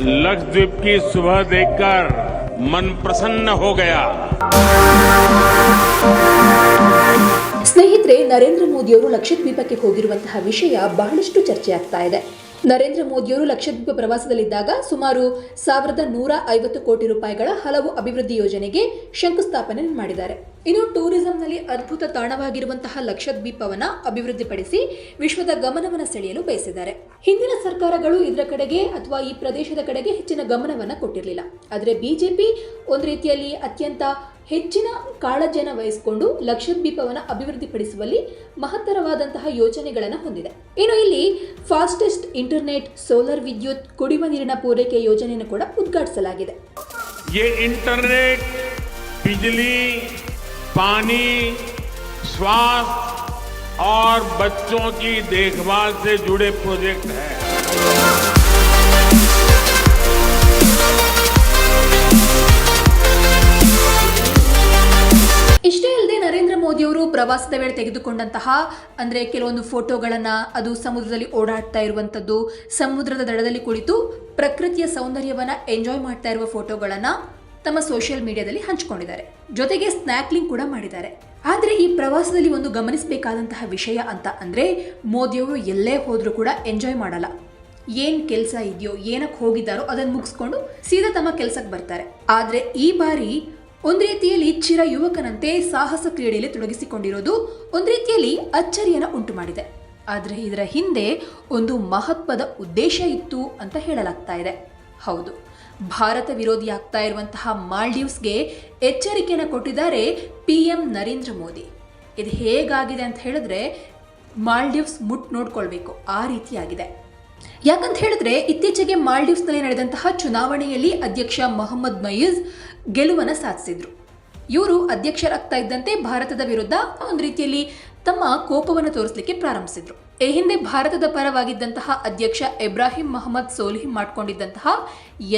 लक्षद्वीप की सुबह देखकर मन प्रसन्न हो गया ಸ್ನೇಹಿತರೆ ನರೇಂದ್ರ ಮೋದಿಯವರು ಲಕ್ಷದ್ವೀಪಕ್ಕೆ ಹೋಗಿರುವಂತಹ ವಿಷಯ ಬಹಳಷ್ಟು ಚರ್ಚೆ ಆಗ್ತಾ ಇದೆ ನರೇಂದ್ರ ಮೋದಿಯವರು ಲಕ್ಷದ್ವೀಪ ಪ್ರವಾಸದಲ್ಲಿದ್ದಾಗ ಸುಮಾರು ಸಾವಿರದ ನೂರ ಐವತ್ತು ಕೋಟಿ ರೂಪಾಯಿಗಳ ಹಲವು ಅಭಿವೃದ್ಧಿ ಯೋಜನೆಗೆ ಶಂಕುಸ್ಥಾಪನೆ ಮಾಡಿದ್ದಾರೆ ಇನ್ನು ಟೂರಿಸಂನಲ್ಲಿ ಅದ್ಭುತ ತಾಣವಾಗಿರುವಂತಹ ಲಕ್ಷದ್ವೀಪವನ್ನು ಅಭಿವೃದ್ಧಿಪಡಿಸಿ ವಿಶ್ವದ ಗಮನವನ್ನು ಸೆಳೆಯಲು ಬಯಸಿದ್ದಾರೆ. ಹಿಂದಿನ ಸರ್ಕಾರಗಳು ಇದರ ಕಡೆಗೆ ಅಥವಾ ಈ ಪ್ರದೇಶದ ಕಡೆಗೆ ಹೆಚ್ಚಿನ ಗಮನವನ್ನು ಕೊಟ್ಟಿರಲಿಲ್ಲ. ಆದರೆ ಬಿಜೆಪಿ ಒಂದು ರೀತಿಯಲ್ಲಿ ಅತ್ಯಂತ ಹೆಚ್ಚಿನ ಕಾಳಜಿಯನ್ನು ವಹಿಸಿಕೊಂಡು ಲಕ್ಷದ್ವೀಪವನ್ನು ಅಭಿವೃದ್ಧಿಪಡಿಸುವಲ್ಲಿ ಮಹತ್ತರವಾದಂತಹ ಯೋಜನೆಗಳನ್ನು ಹೊಂದಿದೆ. ಇನ್ನು ಇಲ್ಲಿ ಫಾಸ್ಟೆಸ್ಟ್ ಇಂಟರ್ನೆಟ್, ಸೋಲಾರ್ ವಿದ್ಯುತ್, ಕುಡಿಯುವ ನೀರಿನ ಪೂರೈಕೆ ಯೋಜನೆಯನ್ನು ಕೂಡ ಉದ್ಘಾಟಿಸಲಾಗಿದೆ. पानी स्वास्थ्य और बच्चों की देखभाल से जुड़े प्रोजेक्ट हैं ಇಷ್ಟೇ ಅಲ್ಲದೆ ನರೇಂದ್ರ ಮೋದಿಯವರು ಪ್ರವಾಸದ ವೇಳೆ ತೆಗೆದುಕೊಂಡಂತಹ ಅಂದರೆ ಕೆಲವೊಂದು ಫೋಟೋಗಳನ್ನು ಅದು ಸಮುದ್ರದಲ್ಲಿ ಓಡಾಡ್ತಾ ಇರುವಂಥದ್ದು ಸಮುದ್ರದ ದಡದಲ್ಲಿ ಕುಳಿತು ಪ್ರಕೃತಿಯ ಸೌಂದರ್ಯವನ್ನು ಎಂಜಾಯ್ ಮಾಡ್ತಾ ಇರುವ ಫೋಟೋಗಳನ್ನು ತಮ್ಮ ಸೋಷಿಯಲ್ ಮೀಡಿಯಾದಲ್ಲಿ ಹಂಚಿಕೊಂಡಿದ್ದಾರೆ. ಜೊತೆಗೆ ಸ್ನ್ಯಾಕ್ಲಿಂಗ್ ಕೂಡ ಮಾಡಿದ್ದಾರೆ. ಆದರೆ ಈ ಪ್ರವಾಸದಲ್ಲಿ ಒಂದು ಗಮನಿಸಬೇಕಾದಂತಹ ವಿಷಯ ಅಂತ ಅಂದರೆ, ಮೋದಿಯವರು ಎಲ್ಲೇ ಹೋದರೂ ಕೂಡ ಎಂಜಾಯ್ ಮಾಡಲ್ಲ. ಏನು ಕೆಲಸ ಇದೆಯೋ, ಏನಕ್ಕೆ ಹೋಗಿದ್ದಾರೋ ಅದನ್ನು ಮುಗಿಸ್ಕೊಂಡು ಸೀದಾ ತಮ್ಮ ಕೆಲಸಕ್ಕೆ ಬರ್ತಾರೆ. ಆದರೆ ಈ ಬಾರಿ ಒಂದು ರೀತಿಯಲ್ಲಿ ಚಿರ ಯುವಕನಂತೆ ಸಾಹಸ ಕ್ರೀಡೆಯಲ್ಲಿ ತೊಡಗಿಸಿಕೊಂಡಿರೋದು ಒಂದು ರೀತಿಯಲ್ಲಿ ಅಚ್ಚರಿಯನ್ನು ಉಂಟು ಮಾಡಿದೆ. ಆದರೆ ಇದರ ಹಿಂದೆ ಒಂದು ಮಹತ್ವದ ಉದ್ದೇಶ ಇತ್ತು ಅಂತ ಹೇಳಲಾಗ್ತಾ ಇದೆ. ಹೌದು. ಭಾರತ ವಿರೋಧಿ ಆಗ್ತಾ ಇರುವಂತಹ ಮಾಲ್ಡೀವ್ಸ್ಗೆ ಎಚ್ಚರಿಕೆಯನ್ನು ಕೊಟ್ಟಿದ್ದಾರೆ ಪಿ ಎಂ ನರೇಂದ್ರ ಮೋದಿ. ಇದು ಹೇಗಾಗಿದೆ ಅಂತ ಹೇಳಿದ್ರೆ ಮಾಲ್ಡೀವ್ಸ್ ಮುಟ್ ನೋಡ್ಕೊಳ್ಬೇಕು, ಆ ರೀತಿಯಾಗಿದೆ. ಯಾಕಂತ ಹೇಳಿದ್ರೆ ಇತ್ತೀಚೆಗೆ ಮಾಲ್ಡೀವ್ಸ್ನಲ್ಲಿ ನಡೆದಂತಹ ಚುನಾವಣೆಯಲ್ಲಿ ಅಧ್ಯಕ್ಷ ಮೊಹಮ್ಮದ್ ಮಯೀಜ್ ಗೆಲುವನ್ನು ಸಾಧಿಸಿದ್ರು. ಇವರು ಅಧ್ಯಕ್ಷರಾಗ್ತಾ ಇದ್ದಂತೆ ಭಾರತದ ವಿರುದ್ಧ ಒಂದು ರೀತಿಯಲ್ಲಿ ತಮ್ಮ ಕೋಪವನ್ನು ತೋರಿಸಲಿಕ್ಕೆ ಪ್ರಾರಂಭಿಸಿದ್ರು. ಈ ಹಿಂದೆ ಭಾರತದ ಪರವಾಗಿದ್ದಂತಹ ಅಧ್ಯಕ್ಷ ಇಬ್ರಾಹಿಂ ಮೊಹಮ್ಮದ್ ಸೋಲಿಹ್ ಮಾಡಿಕೊಂಡಿದ್ದಂತಹ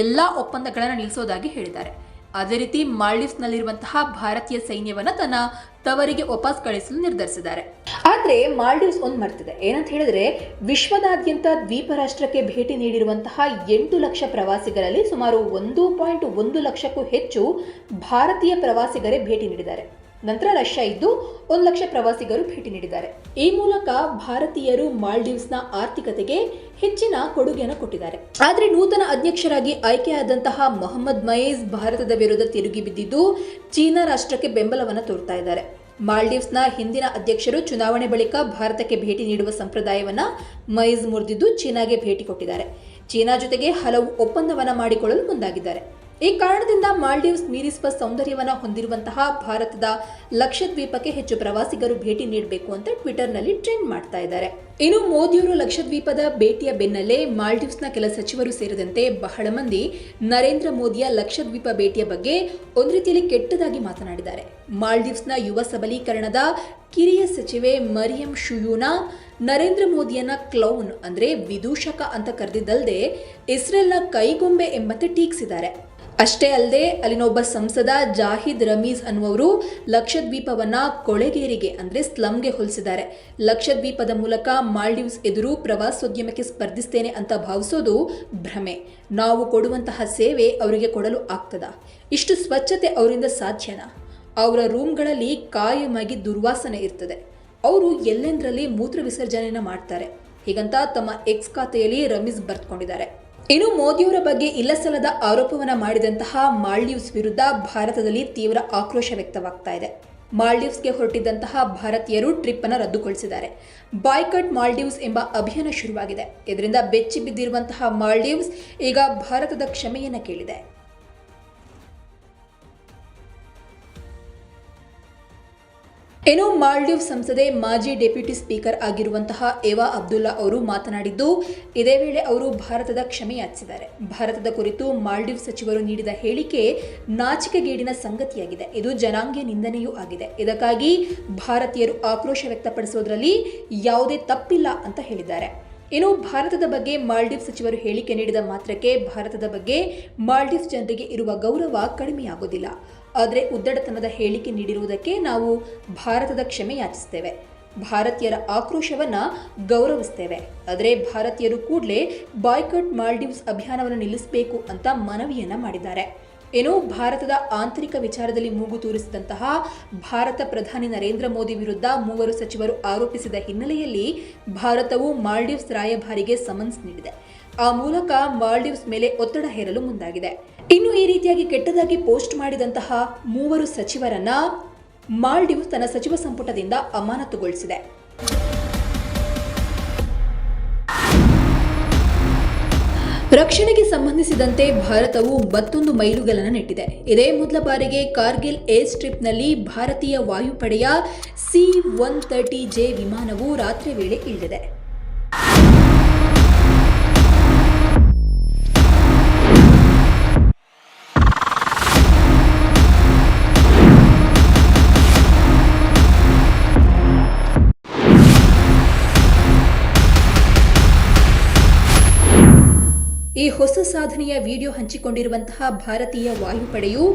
ಎಲ್ಲ ಒಪ್ಪಂದಗಳನ್ನು ನಿಲ್ಲಿಸೋದಾಗಿ ಹೇಳಿದ್ದಾರೆ. ಅದೇ ರೀತಿ ಮಾಲ್ಡೀವ್ಸ್ನಲ್ಲಿರುವಂತಹ ಭಾರತೀಯ ಸೈನ್ಯವನ್ನ ತನ್ನ ತವರಿಗೆ ವಾಪಸ್ ಕಳಿಸಲು ನಿರ್ಧರಿಸಿದ್ದಾರೆ. ಆದರೆ ಮಾಲ್ಡೀವ್ಸ್ ಒಂದು ಮರ್ತಿದೆ. ಏನಂತ ಹೇಳಿದ್ರೆ ವಿಶ್ವದಾದ್ಯಂತ ದ್ವೀಪ ರಾಷ್ಟ್ರಕ್ಕೆ ಭೇಟಿ ನೀಡಿರುವಂತಹ ಎಂಟು ಲಕ್ಷ ಪ್ರವಾಸಿಗರಲ್ಲಿ ಸುಮಾರು ಒಂದು ಪಾಯಿಂಟ್ ಒಂದು ಲಕ್ಷಕ್ಕೂ ಹೆಚ್ಚು ಭಾರತೀಯ ಪ್ರವಾಸಿಗರೇ ಭೇಟಿ ನೀಡಿದ್ದಾರೆ. ನಂತರ ರಷ್ಯಾ ಇದ್ದು ಒಂದು ಲಕ್ಷ ಪ್ರವಾಸಿಗರು ಭೇಟಿ ನೀಡಿದ್ದಾರೆ. ಈ ಮೂಲಕ ಭಾರತೀಯರು ಮಾಲ್ಡೀವ್ಸ್ನ ಆರ್ಥಿಕತೆಗೆ ಹೆಚ್ಚಿನ ಕೊಡುಗೆಯನ್ನು ಕೊಟ್ಟಿದ್ದಾರೆ. ಆದರೆ ನೂತನ ಅಧ್ಯಕ್ಷರಾಗಿ ಆಯ್ಕೆಯಾದಂತಹ ಮೊಹಮ್ಮದ್ ಮಯೇಜ್ ಭಾರತದ ವಿರುದ್ಧ ತಿರುಗಿ ಬಿದ್ದಿದ್ದು ಚೀನಾ ರಾಷ್ಟ್ರಕ್ಕೆ ಬೆಂಬಲವನ್ನು ತೋರ್ತಾ ಇದ್ದಾರೆ. ಮಾಲ್ಡೀವ್ಸ್ನ ಹಿಂದಿನ ಅಧ್ಯಕ್ಷರು ಚುನಾವಣೆ ಬಳಿಕ ಭಾರತಕ್ಕೆ ಭೇಟಿ ನೀಡುವ ಸಂಪ್ರದಾಯವನ್ನ ಮೈಜ್ ಮುರಿದಿದ್ದು ಚೀನಾಗೆ ಭೇಟಿ ಕೊಟ್ಟಿದ್ದಾರೆ. ಚೀನಾ ಜೊತೆಗೆ ಹಲವು ಒಪ್ಪಂದವನ್ನ ಮಾಡಿಕೊಳ್ಳಲು ಮುಂದಾಗಿದ್ದಾರೆ. ಈ ಕಾರಣದಿಂದ ಮಾಲ್ಡೀವ್ಸ್ ಮೀರಿಸುವ ಸೌಂದರ್ಯವನ್ನ ಹೊಂದಿರುವಂತಹ ಭಾರತದ ಲಕ್ಷದ್ವೀಪಕ್ಕೆ ಹೆಚ್ಚು ಪ್ರವಾಸಿಗರು ಭೇಟಿ ನೀಡಬೇಕು ಅಂತ ಟ್ವಿಟರ್ನಲ್ಲಿ ಟ್ರೆಂಡ್ ಮಾಡ್ತಾ ಇದ್ದಾರೆ. ಇನ್ನು ಮೋದಿಯವರು ಲಕ್ಷದ್ವೀಪದ ಭೇಟಿಯ ಬೆನ್ನಲ್ಲೇ ಮಾಲ್ಡೀವ್ಸ್ನ ಕೆಲ ಸಚಿವರು ಸೇರಿದಂತೆ ಬಹಳ ಮಂದಿ ನರೇಂದ್ರ ಮೋದಿಯ ಲಕ್ಷದ್ವೀಪ ಭೇಟಿಯ ಬಗ್ಗೆ ಒಂದು ರೀತಿಯಲ್ಲಿ ಕೆಟ್ಟದಾಗಿ ಮಾತನಾಡಿದ್ದಾರೆ. ಮಾಲ್ಡೀವ್ಸ್ನ ಯುವ ಸಬಲೀಕರಣದ ಕಿರಿಯ ಸಚಿವೆ ಮರಿಯಂ ಶುಯೂನಾ, ನರೇಂದ್ರ ಮೋದಿಯನ್ನ ಕ್ಲೌನ್ ಅಂದ್ರೆ ವಿದೂಷಕ ಅಂತ ಕರೆದಿದ್ದಲ್ಲದೆ ಇಸ್ರೇಲ್ನ ಕೈಗೊಂಬೆ ಎಂಬಂತೆ ಟೀಕಿಸಿದ್ದಾರೆ. ಅಷ್ಟೇ ಅಲ್ಲದೆ ಅಲ್ಲಿನ ಒಬ್ಬ ಸಂಸದ ಜಾಹಿದ್ ರಮೀಜ್ ಅನ್ನುವರು ಲಕ್ಷದ್ವೀಪವನ್ನ ಕೊಳೆಗೇರಿಗೆ ಅಂದ್ರೆ ಸ್ಲಮ್ಗೆ ಹೋಲಿಸಿದ್ದಾರೆ. ಲಕ್ಷದ್ವೀಪದ ಮೂಲಕ ಮಾಲ್ಡೀವ್ಸ್ ಎದುರು ಪ್ರವಾಸೋದ್ಯಮಕ್ಕೆ ಸ್ಪರ್ಧಿಸ್ತೇನೆ ಅಂತ ಭಾವಿಸೋದು ಭ್ರಮೆ. ನಾವು ಕೊಡುವಂತಹ ಸೇವೆ ಅವರಿಗೆ ಕೊಡಲು ಆಗ್ತದ? ಇಷ್ಟು ಸ್ವಚ್ಛತೆ ಅವರಿಂದ ಸಾಧ್ಯನಾ? ಅವರ ರೂಮ್ಗಳಲ್ಲಿ ಕಾಯಮಾಗಿ ದುರ್ವಾಸನೆ ಇರ್ತದೆ. ಅವರು ಎಲ್ಲೆಂದರಲ್ಲಿ ಮೂತ್ರ ವಿಸರ್ಜನೆಯನ್ನು ಮಾಡ್ತಾರೆ. ಹೀಗಂತ ತಮ್ಮ ಎಕ್ಸ್ ಖಾತೆಯಲ್ಲಿ ರಮೀಸ್ ಬರ್ತ್ಕೊಂಡಿದ್ದಾರೆ. ಇನ್ನು ಮೋದಿಯವರ ಬಗ್ಗೆ ಇಲ್ಲಸಲ್ಲದ ಆರೋಪವನ್ನು ಮಾಡಿದಂತಹ ಮಾಲ್ಡೀವ್ಸ್ ವಿರುದ್ಧ ಭಾರತದಲ್ಲಿ ತೀವ್ರ ಆಕ್ರೋಶ ವ್ಯಕ್ತವಾಗ್ತಾ ಇದೆ. ಮಾಲ್ಡೀವ್ಸ್ಗೆ ಹೊರಟಿದ್ದಂತಹ ಭಾರತೀಯರು ಟ್ರಿಪ್ ಅನ್ನು ರದ್ದುಗೊಳಿಸಿದ್ದಾರೆ. ಬಾಯ್ಕಟ್ ಮಾಲ್ಡೀವ್ಸ್ ಎಂಬ ಅಭಿಯಾನ ಶುರುವಾಗಿದೆ. ಇದರಿಂದ ಬೆಚ್ಚಿ ಬಿದ್ದಿರುವಂತಹ ಮಾಲ್ಡೀವ್ಸ್ ಈಗ ಭಾರತದ ಕ್ಷಮೆಯನ್ನ ಕೇಳಿದೆ. ಇನ್ನು ಮಾಲ್ಡೀವ್ ಸಂಸದೆ, ಮಾಜಿ ಡೆಪ್ಯೂಟಿ ಸ್ಪೀಕರ್ ಆಗಿರುವಂತಹ ಏವಾ ಅಬ್ದುಲ್ಲಾ ಅವರು ಮಾತನಾಡಿದ್ದು, ಇದೇ ವೇಳೆ ಅವರು ಭಾರತದ ಕ್ಷಮೆ ಯಾಚಿಸಿದ್ದಾರೆ. ಭಾರತದ ಕುರಿತು ಮಾಲ್ಡೀವ್ ಸಚಿವರು ನೀಡಿದ ಹೇಳಿಕೆ ನಾಚಿಕೆಗೇಡಿನ ಸಂಗತಿಯಾಗಿದೆ. ಇದು ಜನಾಂಗೀಯ ನಿಂದನೆಯೂ ಆಗಿದೆ. ಇದಕ್ಕಾಗಿ ಭಾರತೀಯರು ಆಕ್ರೋಶ ವ್ಯಕ್ತಪಡಿಸುವುದರಲ್ಲಿ ಯಾವುದೇ ತಪ್ಪಿಲ್ಲ ಅಂತ ಹೇಳಿದ್ದಾರೆ. ಇನ್ನು ಭಾರತದ ಬಗ್ಗೆ ಮಾಲ್ಡೀವ್ ಸಚಿವರು ಹೇಳಿಕೆ ನೀಡಿದ ಮಾತ್ರಕ್ಕೆ ಭಾರತದ ಬಗ್ಗೆ ಮಾಲ್ಡೀವ್ಸ್ ಜನರಿಗೆ ಇರುವ ಗೌರವ ಕಡಿಮೆಯಾಗೋದಿಲ್ಲ ಆದರೆ ಉದ್ದಡತನದ ಹೇಳಿಕೆ ನೀಡಿರುವುದಕ್ಕೆ ನಾವು ಭಾರತದ ಕ್ಷಮೆ ಯಾಚಿಸ್ತೇವೆ ಭಾರತೀಯರ ಆಕ್ರೋಶವನ್ನು ಗೌರವಿಸ್ತೇವೆ ಆದರೆ ಭಾರತೀಯರು ಕೂಡಲೇ ಬಾಯ್ಕಟ್ ಮಾಲ್ಡೀವ್ಸ್ ಅಭಿಯಾನವನ್ನು ನಿಲ್ಲಿಸಬೇಕು ಅಂತ ಮನವಿಯನ್ನು ಮಾಡಿದ್ದಾರೆ. ಏನೋ ಭಾರತದ ಆಂತರಿಕ ವಿಚಾರದಲ್ಲಿ ಮೂಗು ತೂರಿಸಿದಂತಹ ಭಾರತ ಪ್ರಧಾನಿ ನರೇಂದ್ರ ಮೋದಿ ವಿರುದ್ಧ ಮೂವರು ಸಚಿವರು ಆರೋಪಿಸಿದ ಹಿನ್ನೆಲೆಯಲ್ಲಿ ಭಾರತವು ಮಾಲ್ಡೀವ್ಸ್ ರಾಯಭಾರಿಗೆ ಸಮನ್ಸ್ ನೀಡಿದೆ. ಆ ಮೂಲಕ ಮಾಲ್ಡೀವ್ಸ್ ಮೇಲೆ ಒತ್ತಡ ಹೇರಲು ಮುಂದಾಗಿದೆ. ಇನ್ನು ಈ ರೀತಿಯಾಗಿ ಕೆಟ್ಟದಾಗಿ ಪೋಸ್ಟ್ ಮಾಡಿದಂತಹ ಮೂವರು ಸಚಿವರನ್ನ ಮಾಲ್ಡೀವ್ಸ್ ತನ್ನ ಸಚಿವ ಸಂಪುಟದಿಂದ ಅಮಾನತುಗೊಳಿಸಿದೆ. ರಕ್ಷಣೆಗೆ ಸಂಬಂಧಿಸಿದಂತೆ ಭಾರತವು ಮತ್ತೊಂದು ಮೈಲುಗಲ್ಲನ್ನು ನೆಟ್ಟಿದೆ. ಇದೇ ಮೊದಲ ಬಾರಿಗೆ ಕಾರ್ಗಿಲ್ ಏರ್ ಸ್ಟ್ರಿಪ್ನಲ್ಲಿ ಭಾರತೀಯ ವಾಯುಪಡೆಯ ಸಿ ಒನ್ ತರ್ಟಿ ಜೆ ವಿಮಾನವು ರಾತ್ರಿ ವೇಳೆ ಇಳಿದಿದೆ. ಈ ಹೊಸ ಸಾಧನೆಯ ವಿಡಿಯೋ ಹಂಚಿಕೊಂಡಿರುವಂತಹ ಭಾರತೀಯ ವಾಯುಪಡೆಯು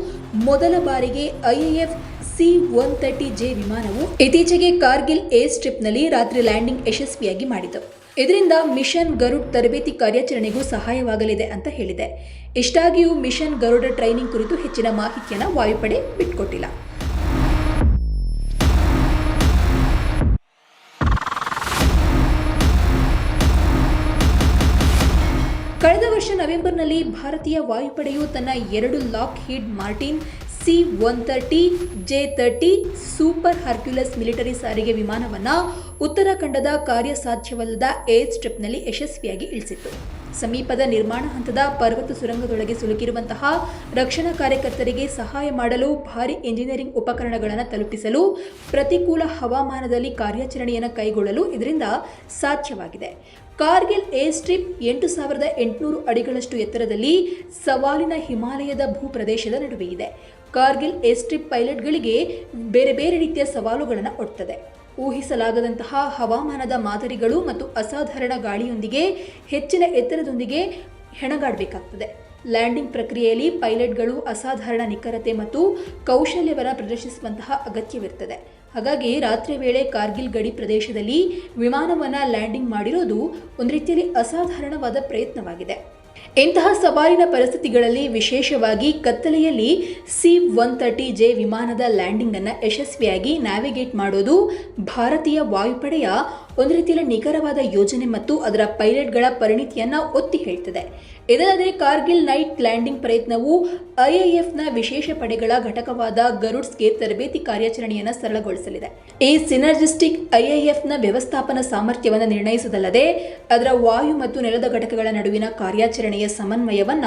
ಮೊದಲ ಬಾರಿಗೆ IAF C one thirty J ವಿಮಾನವು ಇತ್ತೀಚೆಗೆ ಕಾರ್ಗಿಲ್ ಏರ್ ಸ್ಟ್ರಿಪ್ನಲ್ಲಿ ರಾತ್ರಿ ಲ್ಯಾಂಡಿಂಗ್ ಯಶಸ್ವಿಯಾಗಿ ಮಾಡಿತು. ಇದರಿಂದ ಮಿಷನ್ ಗರುಡ್ ತರಬೇತಿ ಕಾರ್ಯಾಚರಣೆಗೂ ಸಹಾಯವಾಗಲಿದೆ ಅಂತ ಹೇಳಿದೆ. ಇಷ್ಟಾಗಿಯೂ ಮಿಷನ್ ಗರುಡ ಟ್ರೈನಿಂಗ್ ಕುರಿತು ಹೆಚ್ಚಿನ ಮಾಹಿತಿಯನ್ನು ವಾಯುಪಡೆ ಬಿಟ್ಕೊಟ್ಟಿಲ್ಲ. ವರ್ಷ ನವೆಂಬರ್ನಲ್ಲಿ ಭಾರತೀಯ ವಾಯುಪಡೆಯು ತನ್ನ ಎರಡು Lockheed Martin C one thirty J thirty super Hercules military ಸಾರಿಗೆ ವಿಮಾನವನ್ನು ಉತ್ತರಾಖಂಡದ ಕಾರ್ಯಸಾಧ್ಯವಲ್ಲದ ಏರ್ ಸ್ಟ್ರಿಪ್ನಲ್ಲಿ ಯಶಸ್ವಿಯಾಗಿ ಇಳಿಸಿತ್ತು. ಸಮೀಪದ ನಿರ್ಮಾಣ ಹಂತದ ಪರ್ವತ ಸುರಂಗದೊಳಗೆ ಸಿಲುಕಿರುವಂತಹ ರಕ್ಷಣಾ ಕಾರ್ಯಕರ್ತರಿಗೆ ಸಹಾಯ ಮಾಡಲು ಭಾರಿ ಇಂಜಿನಿಯರಿಂಗ್ ಉಪಕರಣಗಳನ್ನು ತಲುಪಿಸಲು ಪ್ರತಿಕೂಲ ಹವಾಮಾನದಲ್ಲಿ ಕಾರ್ಯಾಚರಣೆಯನ್ನು ಕೈಗೊಳ್ಳಲು ಇದರಿಂದ ಸಾಧ್ಯವಾಗಿದೆ. ಕಾರ್ಗಿಲ್ ಏರ್ ಸ್ಟ್ರಿಪ್ ಎಂಟು ಸಾವಿರದ ಎಂಟುನೂರು ಅಡಿಗಳಷ್ಟು ಎತ್ತರದಲ್ಲಿ ಸವಾಲಿನ ಹಿಮಾಲಯದ ಭೂಪ್ರದೇಶದ ನಡುವೆ ಇದೆ ಕಾರ್ಗಿಲ್ ಏರ್ಸ್ಟ್ರಿಪ್ ಪೈಲಟ್ಗಳಿಗೆ ಬೇರೆ ಬೇರೆ ರೀತಿಯ ಸವಾಲುಗಳನ್ನು ಒಡ್ತದೆ. ಊಹಿಸಲಾಗದಂತಹ ಹವಾಮಾನದ ಮಾದರಿಗಳು ಮತ್ತು ಅಸಾಧಾರಣ ಗಾಳಿಯೊಂದಿಗೆ ಹೆಚ್ಚಿನ ಎತ್ತರದೊಂದಿಗೆ ಹೆಣಗಾಡಬೇಕಾಗ್ತದೆ. ಲ್ಯಾಂಡಿಂಗ್ ಪ್ರಕ್ರಿಯೆಯಲ್ಲಿ ಪೈಲಟ್ಗಳು ಅಸಾಧಾರಣ ನಿಖರತೆ ಮತ್ತು ಕೌಶಲ್ಯವನ್ನು ಪ್ರದರ್ಶಿಸುವಂತಹ ಅಗತ್ಯವಿರ್ತದೆ. ಹಾಗಾಗಿ ರಾತ್ರಿ ವೇಳೆ ಕಾರ್ಗಿಲ್ ಗಡಿ ಪ್ರದೇಶದಲ್ಲಿ ವಿಮಾನವನ್ನು ಲ್ಯಾಂಡಿಂಗ್ ಮಾಡಿರೋದು ಒಂದು ರೀತಿಯಲ್ಲಿ ಅಸಾಧಾರಣವಾದ ಪ್ರಯತ್ನವಾಗಿದೆ. ಇಂತಹ ಸವಾಲಿನ ಪರಿಸ್ಥಿತಿಗಳಲ್ಲಿ ವಿಶೇಷವಾಗಿ ಕತ್ತಲೆಯಲ್ಲಿ ಸಿ ಒನ್ ತರ್ಟಿ ಜೆ ವಿಮಾನದ ಲ್ಯಾಂಡಿಂಗ್ ಅನ್ನು ಯಶಸ್ವಿಯಾಗಿ ನ್ಯಾವಿಗೇಟ್ ಮಾಡೋದು ಭಾರತೀಯ ವಾಯುಪಡೆಯ ಒಂದು ರೀತಿಯಲ್ಲಿ ನಿಖರವಾದ ಯೋಜನೆ ಮತ್ತು ಅದರ ಪೈಲಟ್ಗಳ ಪರಿಣಿತಿಯನ್ನ ಒತ್ತಿ ಹೇಳ್ತದೆ. ಇದಲ್ಲದೆ ಕಾರ್ಗಿಲ್ ನೈಟ್ ಲ್ಯಾಂಡಿಂಗ್ ಪ್ರಯತ್ನವು ಐಎಎಫ್ನ ವಿಶೇಷ ಪಡೆಗಳ ಘಟಕವಾದ ಗರುಡ್ಸ್ಗೆ ತರಬೇತಿ ಕಾರ್ಯಾಚರಣೆಯನ್ನು ಸರಳಗೊಳಿಸಲಿದೆ. ಈ ಸಿನರ್ಜಿಸ್ಟಿಕ್ ಐಎಎಫ್ನ ವ್ಯವಸ್ಥಾಪನಾ ಸಾಮರ್ಥ್ಯವನ್ನು ನಿರ್ಣಯಿಸುವುದಲ್ಲದೆ ಅದರ ವಾಯು ಮತ್ತು ನೆಲದ ಘಟಕಗಳ ನಡುವಿನ ಕಾರ್ಯಾಚರಣೆಯ ಸಮನ್ವಯವನ್ನ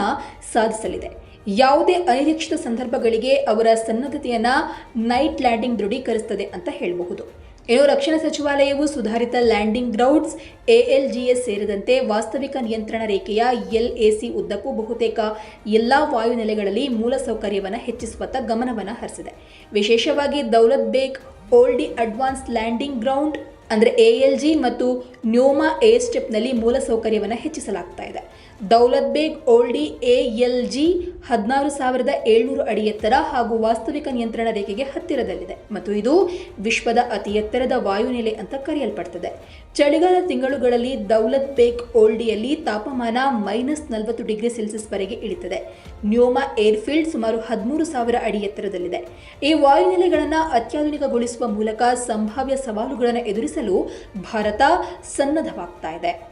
ಸಾಧಿಸಲಿದೆ. ಯಾವುದೇ ಅನಿರೀಕ್ಷಿತ ಸಂದರ್ಭಗಳಿಗೆ ಅವರ ಸನ್ನದ್ಧತೆಯನ್ನು ನೈಟ್ ಲ್ಯಾಂಡಿಂಗ್ ದೃಢೀಕರಿಸುತ್ತದೆ ಅಂತ ಹೇಳಬಹುದು. ಇನ್ನು ರಕ್ಷಣಾ ಸಚಿವಾಲಯವು ಸುಧಾರಿತ ಲ್ಯಾಂಡಿಂಗ್ ಗ್ರೌಂಡ್ಸ್ ಎಎಲ್ಜಿಎಸ್ ಸೇರಿದಂತೆ ವಾಸ್ತವಿಕ ನಿಯಂತ್ರಣ ರೇಖೆಯ ಎಲ್ಎಸಿ ಉದ್ದಕ್ಕೂ ಬಹುತೇಕ ಎಲ್ಲ ವಾಯುನೆಲೆಗಳಲ್ಲಿ ಮೂಲಸೌಕರ್ಯವನ್ನು ಹೆಚ್ಚಿಸುವತ್ತ ಗಮನವನ್ನು ಹರಿಸಿದೆ. ವಿಶೇಷವಾಗಿ Daulat Beg, Oldi advanced landing ground ಅಂದರೆ ಎಎಲ್ಜಿ ಮತ್ತು ನ್ಯೂಮಾ ಏರ್ ಸ್ಟೆಪ್ನಲ್ಲಿ ಮೂಲಸೌಕರ್ಯವನ್ನು ಹೆಚ್ಚಿಸಲಾಗ್ತಾ ಇದೆ. ದೌಲತ್ ಬೇಗ್ ಓಲ್ಡಿ ಎಎಲ್ಜಿ ಹದಿನಾರು ಸಾವಿರದ ಏಳ್ನೂರು ಅಡಿ ಎತ್ತರ ಹಾಗೂ ವಾಸ್ತವಿಕ ನಿಯಂತ್ರಣ ರೇಖೆಗೆ ಹತ್ತಿರದಲ್ಲಿದೆ ಮತ್ತು ಇದು ವಿಶ್ವದ ಅತಿ ಎತ್ತರದ ವಾಯುನೆಲೆ ಅಂತ ಕರೆಯಲ್ಪಡ್ತದೆ. ಚಳಿಗಾಲ ತಿಂಗಳುಗಳಲ್ಲಿ ದೌಲತ್ ಬೇಗ್ ಓಲ್ಡಿಯಲ್ಲಿ ತಾಪಮಾನ ಮೈನಸ್ ನಲವತ್ತು ಡಿಗ್ರಿ ಸೆಲ್ಸಿಯಸ್ ವರೆಗೆ ಇಳಿತದೆ. ನ್ಯೋಮಾ ಏರ್ಫೀಲ್ಡ್ ಸುಮಾರು ಹದಿಮೂರು ಸಾವಿರ ಅಡಿ ಎತ್ತರದಲ್ಲಿದೆ. ಈ ವಾಯುನೆಲೆಗಳನ್ನು ಅತ್ಯಾಧುನಿಕಗೊಳಿಸುವ ಮೂಲಕ ಸಂಭಾವ್ಯ ಸವಾಲುಗಳನ್ನು ಎದುರಿಸಲು ಭಾರತ ಸನ್ನದ್ಧವಾಗ್ತಾ ಇದೆ.